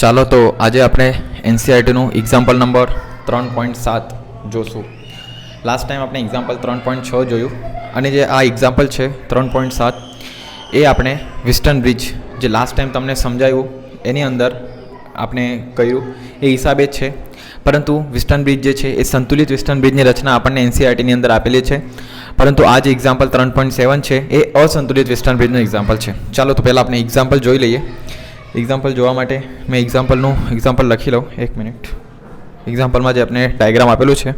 ચાલો તો આજે આપણે એનસીઆરટીનું એક્ઝામ્પલ નંબર ત્રણ પોઈન્ટ સાત જોશું. લાસ્ટ ટાઈમ આપણે એક્ઝામ્પલ ત્રણ પોઈન્ટ છ જોયું. અને જે આ એક્ઝામ્પલ છે, ત્રણ પોઈન્ટ સાત, એ આપણે વિસ્ટર્ન બ્રિજ જે લાસ્ટ ટાઈમ તમને સમજાયું, એની અંદર આપણે કહ્યું એ હિસાબે જ છે. પરંતુ વિસ્ટર્ન બ્રિજ જે છે, એ સંતુલિત વિસ્ટર્ન બ્રિજની રચના આપણને એનસીઆરટીની અંદર આપેલી છે. પરંતુ આ જે એક્ઝામ્પલ ત્રણ પોઈન્ટ સેવન છે, એ અસંતુલિત વેસ્ટર્ન બ્રિજનું એક્ઝામ્પલ છે. ચાલો તો પહેલાં આપણે એક્ઝામ્પલ જોઈ લઈએ. એક્ઝામ્પલ જોવા માટે મેં એક્ઝામ્પલનું એક્ઝામ્પલ લખી લઉં. એક મિનિટ એક્ઝામ્પલમાં જે આપણે ડાયગ્રામ આપેલું છે,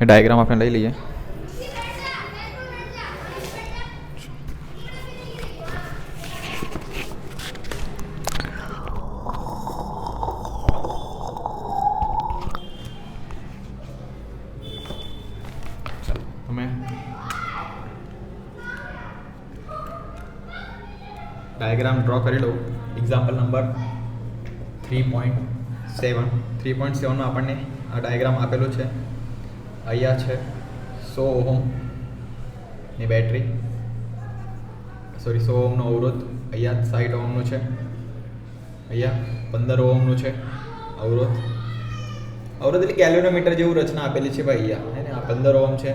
એ ડાયગ્રામ આપણે લઈ લઈએ. ડાયાગ્રામ ડ્રો કરી example number three point seven three point સેવનમાં આપણને આ ડાયાગ્રામ આપેલું છે. અહીંયા છે સો ઓહમની બેટરી સોરી સો ઓહમનો અવરોધ. અહીંયા સાઠ ઓહમનું છે. અહીંયા પંદર ઓહમનું છે અવરોધ. અવરોધ એટલે કેલ્વિનોમીટર જેવું રચના આપેલી છે ભાઈ અહીંયા. હે ને? આ પંદર ઓહમ છે.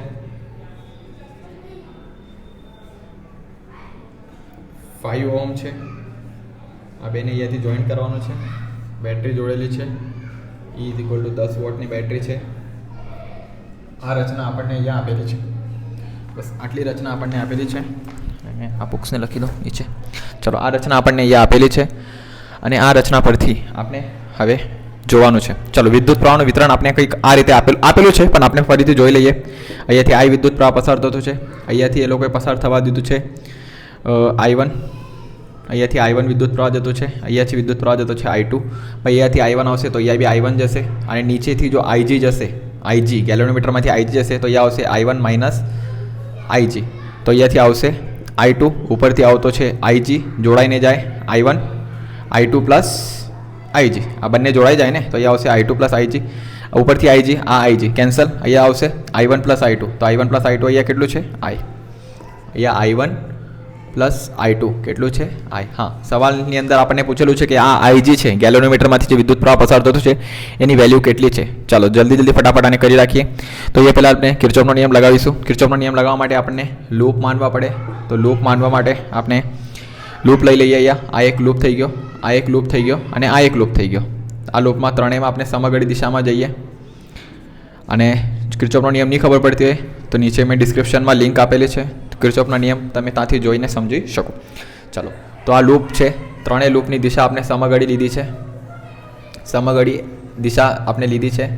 ફાઈવ ઓહમ છે. આ બેને અહીંયાથી જોઈન્ટ કરવાનું છે. બેટરી જોડેલી છે. ઈ ઇઝ ઇક્વલ ટુ દસ વોટની બેટરી છે. આ રચના આપણને અહીંયા આપેલી છે. બસ, આટલી રચના આપણને આપેલી છે. અને આ બુક્સને લખી દો નીચે. ચલો, આ રચના આપણને અહીંયા આપેલી છે. અને આ રચના પરથી આપણે હવે જોવાનું છે. ચલો, વિદ્યુત પ્રવાહનું વિતરણ આપણે કંઈક આ રીતે આપેલું આપેલું છે, પણ આપણે ફરીથી જોઈ લઈએ. અહીંયાથી આઈ વિદ્યુત પ્રવાહ પસાર થતો છે. અહીંયાથી એ લોકોએ પસાર થવા દીધું છે. આઈ વન અહીંયાથી આઈ વન વિદ્યુત પ્રવાહ જતો છે, અહીંયાથી વિદ્યુત પ્રવાહ જતો છે આઈ ટુ. અહીંયાથી આઈ વન આવશે તો અહીંયા બી આઈ વન જશે અને નીચેથી જો આઈજી જશે આઈજી ગેલોમીટરમાંથી આઈજી જશે તો અહીંયા આવશે આઈ વન માઇનસ આઈજી તો અહીંયાથી આવશે આઈ ટુ, ઉપરથી આવતો છે આઈજી જોડાઈને જાય I one, I two plus IG આ બંને જોડાઈ જાય ને તો અહીંયા આવશે આઈ ટુ પ્લસ આઈજી ઉપરથી આઈજી આ આઈજી કેન્સલ, અહીંયા આવશે I one plus I two. તો I one plus I two અહીંયા કેટલું છે? આઈ. અહીંયા I one plus I two કેટલું છે? આઈ, હા. સવાલની અંદર આપણને પૂછેલું છે કે આ આઈજી છે, ગેલોનોમીટરમાંથી જે વિદ્યુત પ્રવાહ પસાર થતો છે, એની વેલ્યુ કેટલી છે? ચાલો, જલ્દી જલ્દી ફટાફટ આને કરી રાખીએ. તો એ પહેલાં આપણે કિર્ચોફનો નિયમ લગાવીશું. કિર્ચોફનો નિયમ લગાવવા માટે આપણને લૂપ માનવા પડે. તો લૂપ માનવા માટે આપણે લૂપ લઈ લઈએ અહીંયા. આ એક લૂપ થઈ ગયો. આ એક લૂપ થઈ ગયો અને આ એક લૂપ થઈ ગયો. આ લૂપમાં ત્રણેયમાં આપણે સમગળી દિશામાં જઈએ. અને ક્રિચોપનો નિયમ નહીં ખબર પડતી હોય તો નીચે મેં ડિસ્ક્રિપ્શનમાં લિંક આપેલી છે. કિર્ચોફનો નિયમ તમે ત્યાંથી જોઈને સમજી શકો. ચાલો, તો આ લૂપ છે. ત્રણેય લૂપની દિશા આપણે સમગળી લીધી છે. સમગળી દિશા આપણે લીધી છે.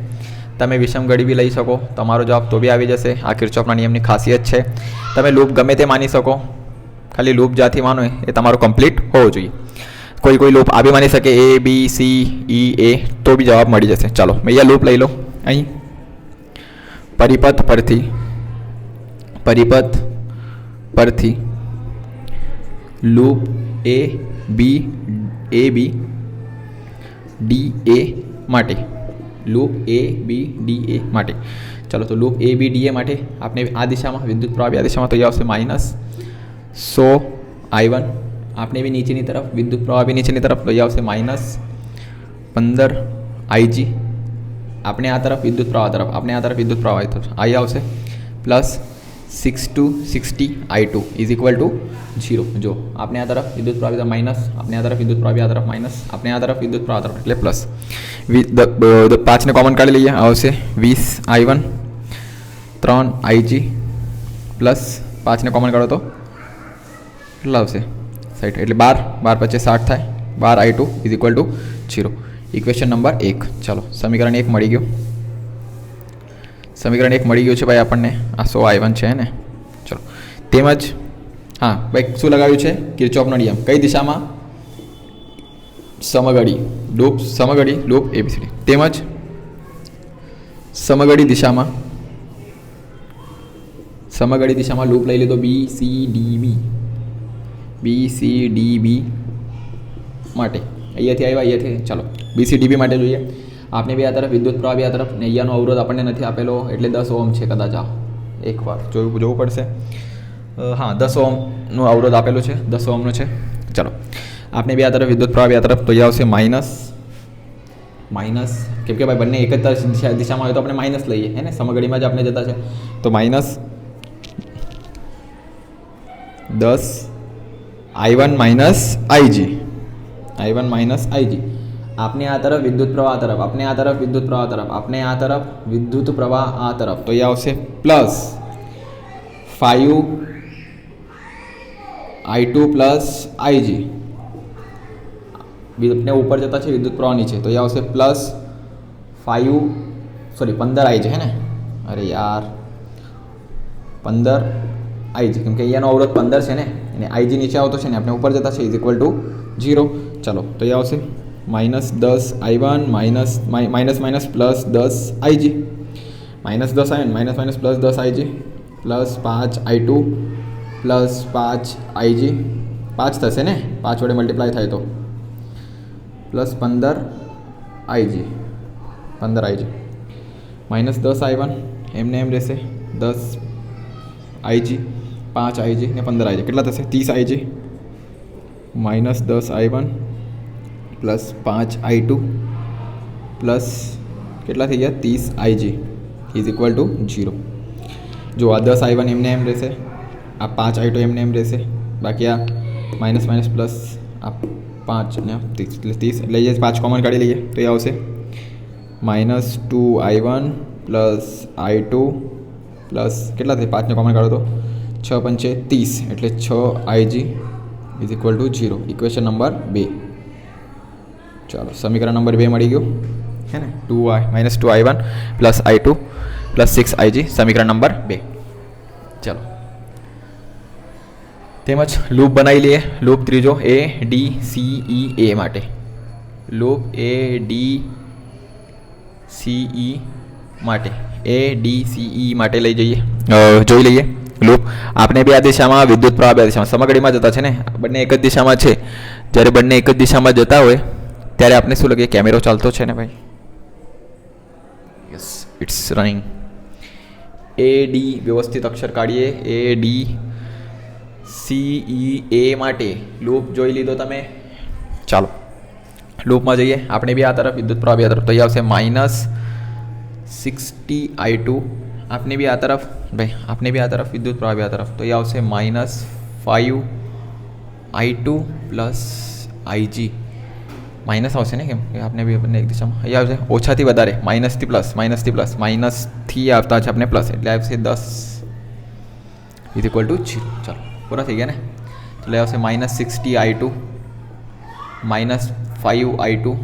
તમે વિષમગળી બી લઈ શકો. તમારો જવાબ તો બી આવી જશે. આ કિર્ચોફના નિયમની ખાસિયત છે. તમે લૂપ ગમે તે માની શકો. ખાલી લૂપ જ્યાંથી માનો એ તમારો કમ્પ્લીટ હોવો જોઈએ. કોઈ કોઈ લૂપ આ બી માની શકે. એ બી સી ઈ એ તો બી જવાબ મળી જશે. ચાલો, મેં અહીંયા લૂપ લઈ લો. અહીં. પરિપથ પરથી. પરિપથ પરથી લૂપ એ બી એ બી ડી એ માટે લૂપ એ બી ડી એ માટે ચાલો તો લૂપ એ બી ડી એ માટે આપણે આ દિશામાં વિદ્યુત પ્રવાહ બી આ દિશામાં તો એ આવશે માઇનસ સો આઈ વન આપણે બી નીચેની તરફ વિદ્યુત પ્રવાહ બી નીચેની તરફ તો એ આવશે માઇનસ પંદર આઈજી આપણે આ તરફ વિદ્યુત પ્રવાહ તરફ આપણે આ તરફ વિદ્યુત પ્રવાહ તરફ આઈ આવશે plus six two sixty I two is equal to zero જો આપણે આ તરફ વિદ્યુત પ્રવાહ માઇનસ આપણે આ તરફ વિદ્યુત પ્રવાહ આ તરફ માઇનસ આપણે આ તરફ વિદ્યુત પ્રવાહ તરફ એટલે પ્લસ પાંચને કોમન કાઢી લઈએ આવશે વીસ આઈ વન ત્રણ આઈજી પ્લસ પાંચને કોમન કાઢો તો કેટલા આવશે સાઠ એટલે બાર બાર પચીસ સાઠ થાય બાર I two is equal to zero equation number એક ચાલો સમીકરણ એક મળી ગયું સમીકરણ એક મળી ગયું છે ભાઈ આપણને. આ સો આઈ વન છે ને. ચલો. તેમજ, હા, ભાઈ શું લગાવ્યું છે? કિર્ચોફનો નિયમ. કઈ દિશામાં? સમગડી. લૂપ સમગડી, લૂપ એબીસીડી તેમજ, સમગડી દિશામાં. સમગડી દિશામાં લૂપ લઈ લીધો. B C D B B C D B માટે. અહીંયાથી આવ્યા, અહીંયાથી. ચાલો. બીસીડીબી માટે જોઈએ. આપણે બી આ તરફ વિદ્યુત પ્રવાહ બી આ તરફ ને અહીંયાનો અવરોધ આપણને નથી આપેલો, એટલે દસ ઓમ છે કદાચ આ. એકવાર જોયું, જોવું પડશે. હા, દસ ઓમનો અવરોધ આપેલો છે, દસ ઓમનો છે. ચલો આપણે બી આ તરફ વિદ્યુત પ્રવાહ બે આ તરફ તો એ આવશે માઇનસ માઇનસ, કેમ કે ભાઈ બંને એક જ દિશામાં હોય તો આપણે માઇનસ લઈએ, હે ને? સમગડીમાં જ આપણે જતા છે. તો માઇનસ, દસ, I one minus IG I one minus IG આપને આ તરફ વિદ્યુત પ્રવાહ તરફ, આપને આ તરફ વિદ્યુત પ્રવાહ તરફ, આપને આ તરફ વિદ્યુત પ્રવાહ આ તરફ. તો એ આવશે. Plus five I two plus IG આપણે ઉપર જતા છે વિદ્યુત પ્રવાહ નીચે. તો એ આવશે પ્લસ ફાઇવ સોરી પંદર આઈજી હે ને? અરે યાર. પંદર આઈજી કેમ કે અહીંયાનો અવરોધ પંદર છે ને? અને આઈજી નીચે આવતો છે ને, આપણે ઉપર જતા છે ઇઝ ઇક્વલ ટુ જીરો ચલો, તો એ આવશે. માઇનસ દસ I one minus minus minus plus દસ આઈજી માઇનસ દસ આઈ માઇનસ માઇનસ પ્લસ દસ આઈજી પ્લસ પાંચ આઈ ટુ પ્લસ પાંચ આઈજી પાંચ થશે ને પાંચ વડે મલ્ટીપ્લાય થાય તો પ્લસ પંદર આઈજી પંદર આઈજી માઇનસ દસ આઈ વન એમને એમ રહેશે દસ આઈજી પાંચ આઈજી ને પંદર આઈજી કેટલા થશે ત્રીસ આઈજી માઇનસ દસ આઈ વન પ્લસ પાંચ આઈ ટુ પ્લસ કેટલા થઈ ગયા? ત્રીસ IG is equal to zero જો આ દસ આઈ વન એમને એમ રહેશે, આ પાંચ આઈ ટુ એમને એમ રહેશે, બાકી આ માઇનસ માઇનસ પ્લસ આ પાંચ ને ત્રીસ. એટલે ત્રીસ, એટલે જઈએ પાંચ કોમન કાઢી લઈએ, તો એ આવશે. Minus two I one plus I two plus કેટલા થાય? પાંચને કોમન કાઢો તો છ પંચે ત્રીસ. એટલે છ IG is equal to zero equation number બે. ચાલો સમીકરણ નંબર બે મળી ગયું હે ને two I minus two I one plus I two plus six IG સમીકરણ નંબર બે ચાલો તેમજ લૂપ બનાવી લઈએ લૂપ ત્રીજો એ ડી સી ઈ એ માટે loop A D C E માટે એ ડી સી ઈ માટે લઈ જઈએ જોઈ લઈએ લૂપ આપણે બે આ દિશામાં વિદ્યુત પ્રવાહ બે દિશામાં સમગડીમાં જતા છે ને બંને એક જ દિશામાં છે જ્યારે બંને એક જ દિશામાં જતા હોય ત્યારે આપણે શું લખીએ કેમેરો ચાલતો છે ને ભાઈ? Yes it's running A D વ્યવસ્થિત અક્ષર કાઢીએ. એ ડી સી ઈ એ માટે લૂપ જોઈ લીધો તમે? ચાલો. લૂપમાં જઈએ. આપણે બી આ તરફ, વિદ્યુત પ્રવાહ બી આ તરફ તો અહીં આવશે. માઇનસ સિક્સટી આઈ ટુ આપને બી આ તરફ, ભાઈ, આપને બી આ તરફ વિદ્યુત પ્રવાહ બી આ તરફ તો અહીં આવશે minus five I two plus IG minus આવશે ને કેમ કે આપણે બી બંને એક દિશામાં અહીં આવશે ઓછાથી વધારે માઇનસથી પ્લસ માઇનસથી પ્લસ માઇનસથી આવતા છે આપણે પ્લસ એટલે આવશે દસ ઇઝ ઇક્વલ ટુ જીરો ચાલો પૂરા થઈ ગયા ને એટલે આવશે minus sixty I two minus five I two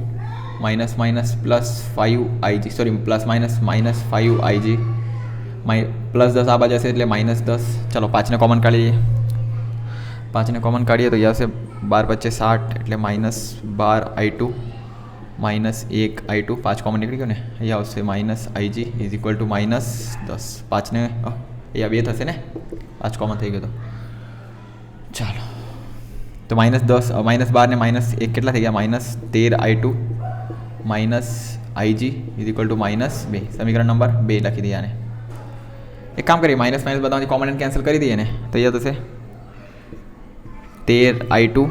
minus minus plus five IG sorry plus minus minus five IG my plus દસ આ બાજુ હશે એટલે માઇનસ દસ ચાલો પાંચને કોમન કાઢી લઈએ પાંચને કોમન કાઢીએ તો એ આવશે બાર પચ્ચે સાઠ એટલે માઇનસ બાર આઈ ટુ માઇનસ એક આઈ ટુ પાંચ કોમન નીકળી ગયો ને અહીંયા આવશે minus IG is equal to minus દસ પાંચને અ, અહીંયા બે થશે ને પાંચ કોમન થઈ ગયો તો ચાલો તો માઇનસ દસ માઇનસ બાર ને માઇનસ એક કેટલા થઈ ગયા માઇનસ તેર I two minus IG is equal to minus બે સમીકરણ નંબર બે લખી દઈએ આને એક કામ કરીએ માઇનસ માઇનસ બધામાંથી કોમન એન્ડ કેન્સલ કરી દઈએ ને તો અહીંયા થશે તેર I two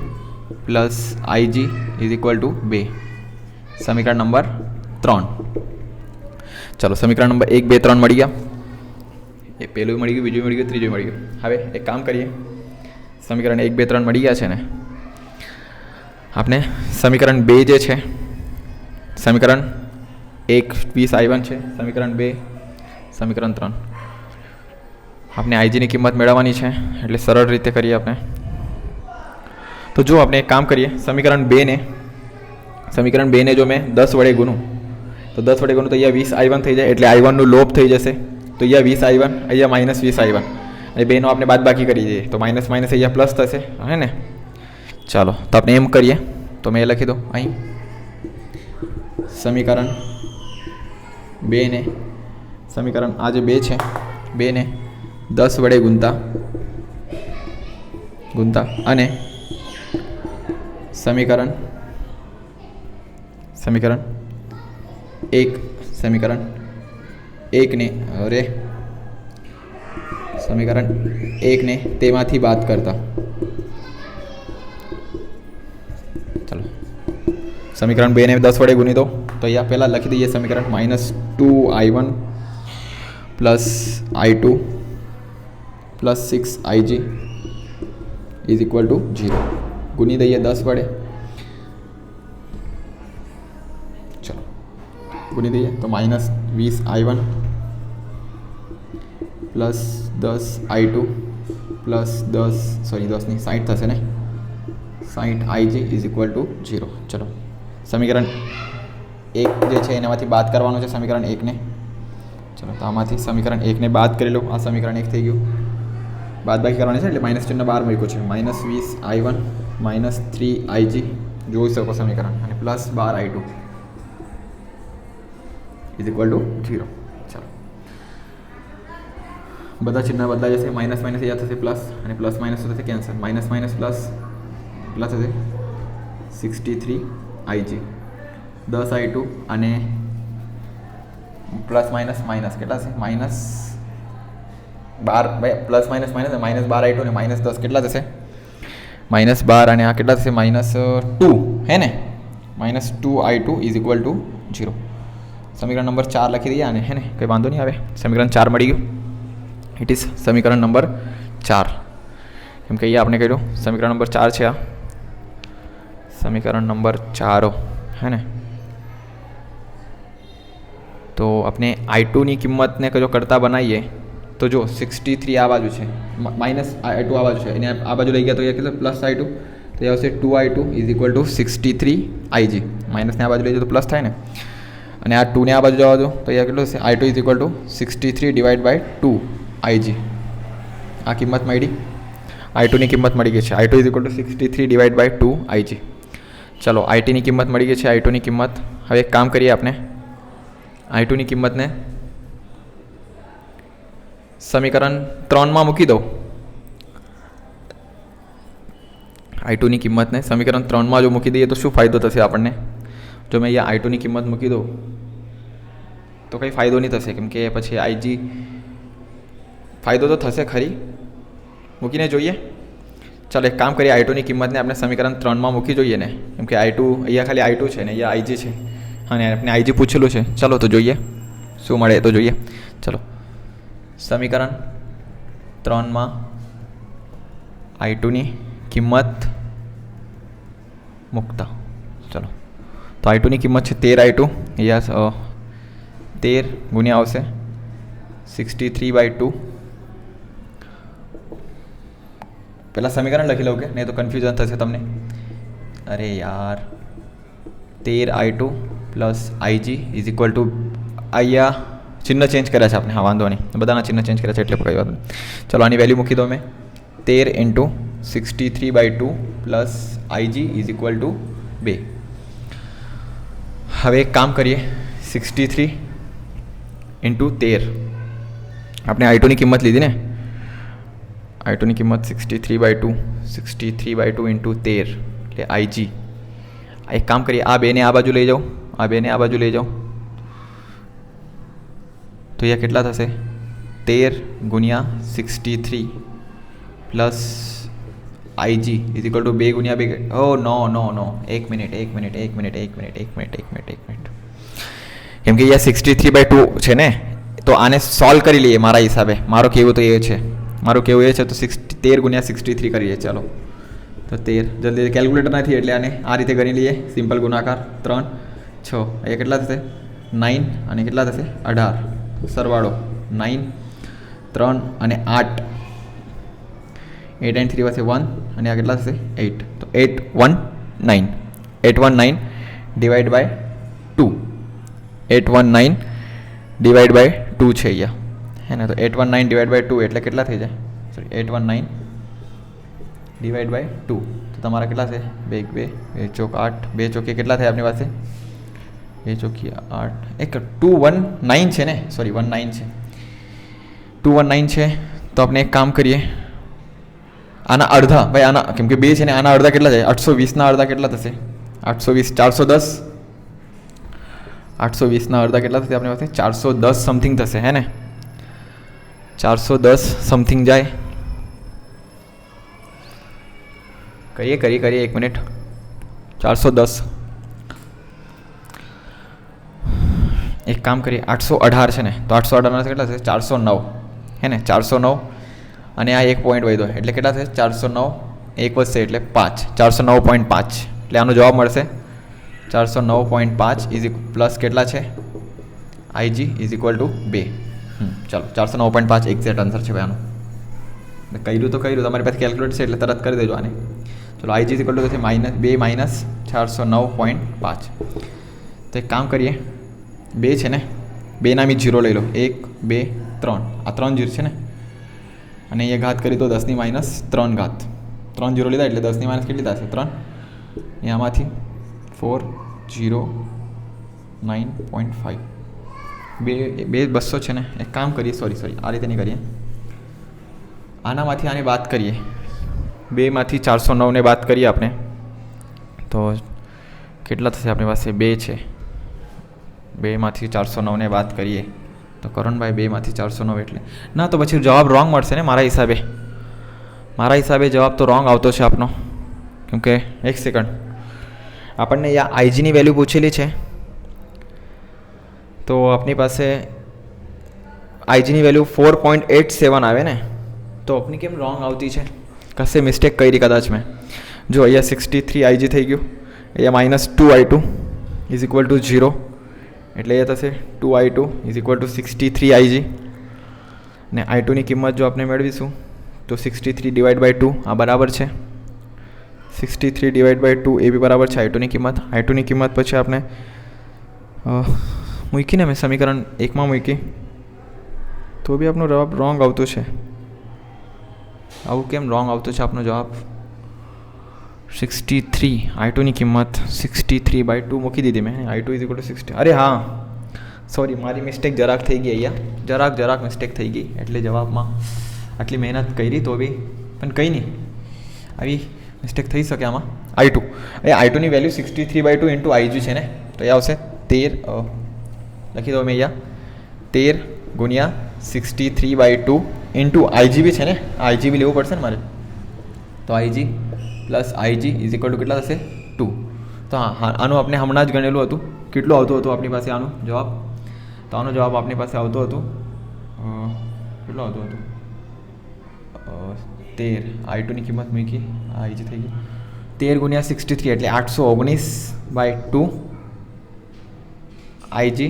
plus IG is equal to બે. સમીકરણ નંબર ત્રણ. ચલો, સમીકરણ નંબર એક, બે, ત્રણ મળી ગયા. એ પહેલું મળી ગયું, બીજું મળી ગયું, ત્રીજું મળી ગયું. હવે એક કામ કરીએ. સમીકરણ એક, બે, ત્રણ મળી ગયા છે ને? આપણે સમીકરણ બે જે છે, સમીકરણ એક, વીસ આઈ વન છે, સમીકરણ બે, સમીકરણ ત્રણ. આપણે આઈજીની કિંમત મેળવવાની છે, એટલે સરળ રીતે કરીએ આપણે. તો જો આપણે એક કામ કરીએ, સમીકરણ બેને સમીકરણ બેને જો મેં દસ વડે ગુનું તો દસ વડે ગુનું તો અહીંયા વીસ આઈ વન થઈ જાય, એટલે આઈ વનનું લોપ થઈ જશે. તો અહીંયા વીસ આઈ વન, અહીંયા માઇનસ વીસ આઈ વન. અને બેનો આપણે બાદ બાકી કરી દઈએ, તો માઇનસ માઇનસ અહીંયા પ્લસ થશે, હે ને? ચાલો, તો આપણે એમ કરીએ. તો મેં લખી દો અહીં. સમીકરણ બેને સમીકરણ આ જે બે છે બેને દસ વડે ગુંતા ગુંતા અને સમીકરણ સમીકરણ એક સમીકરણ એકને અરે સમીકરણ એકને તેમાંથી બાદ કરતા ચલો સમીકરણ બેને દસ વડે ગુની દો તો અહીંયા પહેલાં લખી દઈએ સમીકરણ minus two I one plus I two plus six IG is equal to zero ગુની દઈએ દસ વડે? ચલો. ગુની દઈએ તો માઇનસ વીસ આઈ વન પ્લસ દસ આઈ ટુ પ્લસ દસ, સોરી, દસની સાઠ થશે ને? સાઠ IG is equal to zero ચલો. સમીકરણ એક જે છે એનામાંથી બાદ કરવાનું છે, સમીકરણ એકને. ચલો, તો આમાંથી સમીકરણ એકને બાદ કરી લો. આ સમીકરણ એક થઈ ગયું. બાદ બાકી કરવાની છે એટલે માઇનસ ચિહ્ન બાર મૂક્યું છે. માઇનસ વીસ I one minus three IG જોઈ શકો સમીકરણ અને plus bar I two is equal to zero ચાલો. બધા ચિહ્ન બદલાઈ જશે. માઇનસ માઇનસ યાદ થશે પ્લસ અને પ્લસ માઇનસ થશે? Cancel minus minus plus plus થશે? સિક્સટી થ્રી આઈજી દસ આઈ ટુ અને પ્લસ માઇનસ માઇનસ કેટલા છે માઇનસ બાર પ્લસ માઇનસ માઇનસ માઇનસ બાર આઈ ટુ અને માઇનસ દસ કેટલા થશે? માઇનસ બાર અને આ કેટલા થશે? માઇનસ ટુ હે ને? Minus two I two is equal to zero સમીકરણ નંબર ચાર લખી દઈએ અને હે ને? કંઈ વાંધો નહીં આવે. સમીકરણ ચાર મળી ગયું. ઇટ ઇઝ સમીકરણ નંબર ચાર. એમ કહીએ આપણે કહ્યું સમીકરણ નંબર ચાર છે આ. સમીકરણ નંબર ચારો, હે ને? તો આપણે આઈ ટુની કિંમતને કજો કરતાં બનાવીએ? તો જો સિક્સટી થ્રી આ બાજુ છે. માઇનસ આઈ ટુ આ બાજુ છે. એને આ બાજુ લઈ ગયા તો એ કેટલું? પ્લસ આઈ ટુ તો એ આવશે two I two is equal to sixty three IG માઇનસને આ બાજુ લઈ જાઓ તો પ્લસ થાય ને? અને આ ટુને આ બાજુ જવા દો તો અહીંયા કેટલું I two is equal to sixty three divide by two IG આ કિંમત મળી. આઈ ટુની કિંમત મળી ગઈ છે. I two is equal to sixty three divide by two IG ચલો આઈટીની કિંમત મળી ગઈ છે. આઈ ટુની કિંમત. હવે એક કામ કરીએ આપણે. આઈ ટુની કિંમતને સમીકરણ ત્રણમાં મૂકી દો આઈ ટુની કિંમતને સમીકરણ ત્રણમાં જો મૂકી દઈએ તો શું ફાયદો થશે આપણને? જો મેં અહીંયા આઈ ટુની કિંમત મૂકી દઉં, તો કંઈ ફાયદો નહીં થશે. કેમ કે પછી આઈજી ફાયદો તો થશે ખરી. મૂકીને જોઈએ. ચાલો એક કામ કરીએ આઈ ટુની કિંમતને આપણે સમીકરણ ત્રણમાં મૂકી જોઈએ ને. કેમ કે આઈ ટુ અહીંયા ખાલી આઈ ટુ છે ને, અહીંયા આઈજી છે. અને આપણે આઈજી પૂછેલું છે. ચાલો તો જોઈએ. શું મળે તો જોઈએ. ચલો. સમીકરણ ત્રણમાં આઈ ટુની કિંમત મૂકતા ચલો તો આઈ ટુની કિંમત છે તેર આઈ ટુ અહીંયા તેર ગુણ્યા આવશે સિક્સટી થ્રી બાય ટુ પહેલાં સમીકરણ લખી લઉં કે નહીં તો કન્ફ્યુઝન થશે તમને અરે યાર તેર I two plus IG is equal to અહીંયા ચિહ્ન ચેન્જ કર્યા છે આપણે હા વાંધો નહીં બધાના ચિહ્ન ચેન્જ કર્યા છે એટલે કંઈ વાત નહીં ચલો આની વેલ્યુ મૂકી દો મેં તેર into sixty three by two plus IG is equal to બે હવે એક કામ કરીએ સિક્સટી થ્રી ઇન્ટુ તેર આપણે આઈ ટુની કિંમત લીધી ને આઈ ટુની કિંમત sixty three by two sixty three by two into તેર એટલે આઈજી એક કામ કરીએ આ બેને આ બાજુ લઈ જાઓ આ બેને આ બાજુ લઈ જાઓ તો અહીંયા કેટલા થશે? તેર ગુણ્યા sixty three plus IG is equal to બે ગુણ્યા બે. ઓ, નો નો નો. એક મિનિટ એક મિનિટ એક મિનિટ એક મિનિટ એક મિનિટ એક મિનિટ એક મિનિટ. કેમ કે અહીંયા સિક્સટી થ્રી બાય ટુ છે ને, તો આને સોલ્વ કરી લઈએ મારા હિસાબે. મારો કેવું તો એ છે. મારું કેવું એ છે, તો સિક્સટી તેર ગુણ્યા સિક્સટી થ્રી કરીએ ચાલો. તો તેર. જલ્દી કેલ્ક્યુલેટર નથી એટલે આને આ રીતે ગણી લઈએ. સિમ્પલ ગુણાકાર, ત્રણ, છ. એ કેટલા થશે? નાઇન અને કેટલા થશે? અઢાર. સરવાળો નાઇન ત્રણ અને આઠ. એટ એન્ડ થ્રી પાસે વન અને આ કેટલા થશે? એટ તો eight one nine eight one nine divide by two eight one nine divide by two છે અહીંયા. હે ને? તો eight one nine divide by two એટલે કેટલા થઈ જાય? Sorry eight one nine divide by two તો તમારા કેટલા છે બે બે બે ચોક આઠ. બે ચોકે કેટલા થાય આપણી પાસે? બે ચોકી આઠ એક ટુ વન નાઇન છે ને સોરી વન નાઇન છે ટુ વન નાઇન છે તો આપણે એક કામ કરીએ આના અડધા ભાઈ આના કેમ કે બે છે ને આના અડધા કેટલા થાય આઠસો વીસના અડધા કેટલા થશે આઠસો વીસ ચારસો દસ આઠસો વીસના અડધા કેટલા થશે આપણી પાસે ચારસો દસ સમથિંગ થશે હે ને ચારસો દસ સમથિંગ જાય કરીએ કરીએ કરીએ એક મિનિટ ચારસો દસ એક કામ કરીએ, આઠસો અઢાર છે ને, તો આઠસો અઢારના કેટલા થશે? ચારસો નવ. હે ને? ચારસો નવ. અને આ એક પોઈન્ટ વધ્યો એટલે કેટલા થશે? ચારસો નવ એક વધશે એટલે પાંચ. ચારસો નવ પોઈન્ટ પાંચ. એટલે આનો જવાબ મળશે. ચારસો નવ પોઈન્ટ પાંચ ઇઝ પ્લસ કેટલા છે? આઈજી ઇઝ ઇક્વલ ટુ બે. ચાલો. ચારસો નવ પોઈન્ટ પાંચ એક્ઝેક્ટ આન્સર છે ભાઈ આનો. કર્યું તો કર્યું. તમારી પાસે કેલ્ક્યુલેટ છે એટલે તરત કરી દેજો આને. ચલો આઈજી ઇઝ ઇક્વલ ટુ થશે? માઇનસ, બે માઇનસ ચારસો નવ પોઈન્ટ પાંચ. તો એક કામ કરીએ. બે છે ને? બે નામી જીરો લઈ લો. એક, બે, ત્રણ. આ ત્રણ જીરો છે ને? અને અહીંયા ઘાત કરી તો દસની માઇનસ ત્રણ ઘાત. ત્રણ જીરો લીધા એટલે દસની માઇનસ કેટલી થશે? ત્રણ. ને આમાંથી four, zero, nine point five. બે બે બસો છે ને? એક કામ કરીએ, સોરી સોરી, આ રીતે નહીં કરીએ. આનામાંથી આની વાત કરીએ. બેમાંથી ચારસો નવને વાત કરીએ આપણે. તો કેટલા થશે આપણી પાસે? બે છે. બેમાંથી ચારસો નવને વાત કરીએ. તો કરણભાઈ બેમાંથી ચારસો નવ એટલે. ના, તો પછી જવાબ રોંગ મળશે ને મારા હિસાબે. મારા હિસાબે જવાબ તો રોંગ આવતો છે આપનો. કેમકે એક સેકન્ડ આપણને યા આઈજીની વેલ્યુ પૂછેલી છે. તો આપની પાસે આઈજીની value four point eight seven આવે ને? તો આપની કેમ રોંગ આવતી છે? કશે મિસ્ટેક કરી કદાચ મેં. જો અહીંયા સિક્સટી થ્રી આઈજી થઈ ગયું. અહીંયા minus two I two is equal to zero એટલે એ થશે two I two is equal to sixty three IG ને આઈ ટુની કિંમત જો આપણે મેળવીશું, તો sixty three divide by two આ બરાબર છે. Sixty three divide by two એ બી બરાબર છે આઈ ટુની કિંમત. આઈ ટુની કિંમત પછી આપણે મૂકીને મેં સમીકરણ એકમાં મૂકી. તો બી આપનો જવાબ રોંગ આવતો છે. આવું કેમ રોંગ આવતો છે આપનો જવાબ? સિક્સટી થ્રી આઈ ટુની કિંમત સિક્સટી થ્રી બાય ટુ મૂકી દીધી મેં. I two is equal to sixty અરે હા. સોરી મારી મિસ્ટેક જરાક થઈ ગઈ અહીંયા. જરાક જરાક મિસ્ટેક થઈ ગઈ. એટલે જવાબમાં આટલી મહેનત કરી તો બી. પણ કંઈ નહીં. આવી મિસ્ટેક થઈ શકે આમાં. આઈ ટુ એ I ટુની value sixty three by two into IG છે ને? તો એ આવશે તેર લખી દો મેં અહીંયા. તેર ગુણ્યા sixty three by two into IGB છે ને? આઈજીબી લેવું પડશે ને મારે? તો IG plus IG is equal to કેટલા થશે? ટુ. તો હા આનું આપણે હમણાં જ ગણેલું હતું. કેટલું આવતું હતું આપણી પાસે આનું? જવાબ? તો આનો જવાબ આપણી પાસે આવતો હતો કેટલો આવતો હતો? તેર. આઈ ટુની કિંમત મૂકી. આઈજી થઈ ગઈ. તેર ગુણ્યા સિક્સટી થ્રી એટલે આઠસો ઓગણીસ by two IG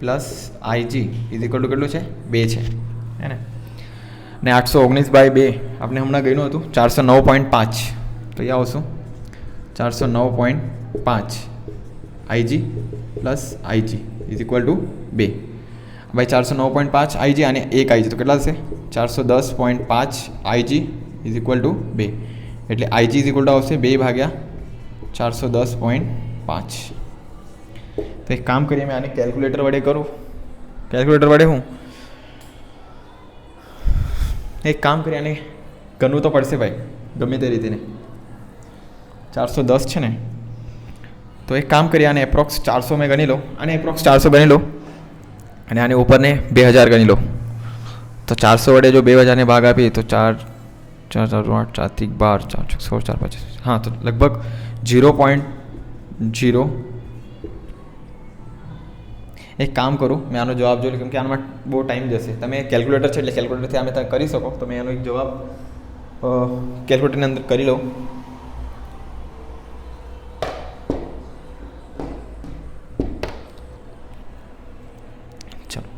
plus IG is equal to કેટલું છે? બે છે. હે ને? આઠસો ઓગણીસ બાય બે. આપણે હમણાં ગયું હતું. ચારસો નવ પોઈન્ટ પાંચ. અહીંયા આવશું. ચારસો નવ પોઈન્ટ પાંચ. IG plus IG is equal to બે. ભાઈ ચારસો નવ પોઈન્ટ પાંચ આઈજી અને એક આઈજી તો કેટલા થશે? ચારસો દસ પોઈન્ટ પાંચ આઈજી ઇઝ ઇક્વલ ટુ બે. એટલે આઈજી ઇઝ ઇક્વલ ટુ આવશે બે ભાગ્યા ચારસો દસ પોઈન્ટ પાંચ. તો એક કામ કરીએ, મેં આને કેલ્ક્યુલેટર વડે કરું. કેલ્ક્યુલેટર વડે હું? એક કામ કરીએ, આને કરવું તો પડશે ભાઈ. ગમે તે રીતે ચારસો દસ છે ને? તો એક કામ કરીએ, આને એપ્રોક્સ ચારસો મેં ગણી લો. અને એપ્રોક્સ ચારસો ગણી લો અને આની ઉપરને બે હજાર ગણી લો. તો ચારસો વડે જો બે હજારને ભાગ આપીએ, તો ચાર ચાર ચાર, આઠ, ચાર ત્રીક બાર, ચાર, છ, સોળ, ચાર પાંચ હા, તો લગભગ જીરો પોઈન્ટ જીરો એક કામ કરું, મેં આનો જવાબ જોઈ કેમ કે આનામાં બહુ ટાઈમ જશે. તમે કેલ્ક્યુલેટર છે એટલે કેલ્ક્યુલેટરથી આમે તમે કરી શકો. તો મેં એનો એક જવાબ કેલ્ક્યુલેટરની અંદર કરી લઉં ચલો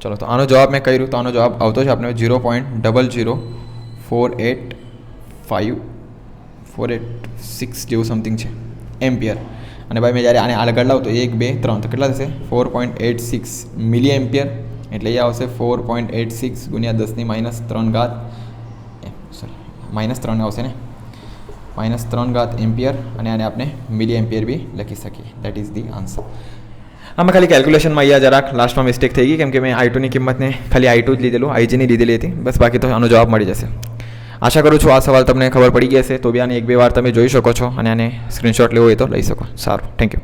ચલો, તો આનો જવાબ મેં કર્યું, તો આનો જવાબ આવતો છે આપણે zero point double zero four eight five four eight six જેવું સમથિંગ છે, એમ્પિયર. અને ભાઈ, મેં જ્યારે આને આગળ લાવું તો એક, બે, ત્રણ, તો કેટલા થશે? Four point eight six milli ampere એટલે એ આવશે ફોર પોઈન્ટ એટ સિક્સ ગુણ્યા દસની માઇનસ ત્રણ ઘાત સોરી માઇનસ ત્રણ આવશે ને? માઇનસ ત્રણ ઘાત એમ્પિયર, અને આને આપણે મિલી એમ્પિયર બી લખી શકીએ. દેટ ઇઝ ધી આન્સર આમાં ખાલી કેલ્ક્યુલેશનમાં અહીંયા જરાક લાસ્ટમાં મિસ્ટેક થઈ ગઈ, કેમ કે મેં આઈ ટુની કિંમતને ખાલી આઈ ટુ જ લીધેલું આઈજીની લીધેલી હતી. બસ બાકી તો આનો જવાબ મળી જશે. આશા કરું છું આ સવાલ તમને ખબર પડી ગઈ હશે. તો બી આને એક બે વાર તમે જોઈ શકો છો અને આને સ્ક્રીનશોટ લેવો હોય તો લઈ શકો. સારું. Thank you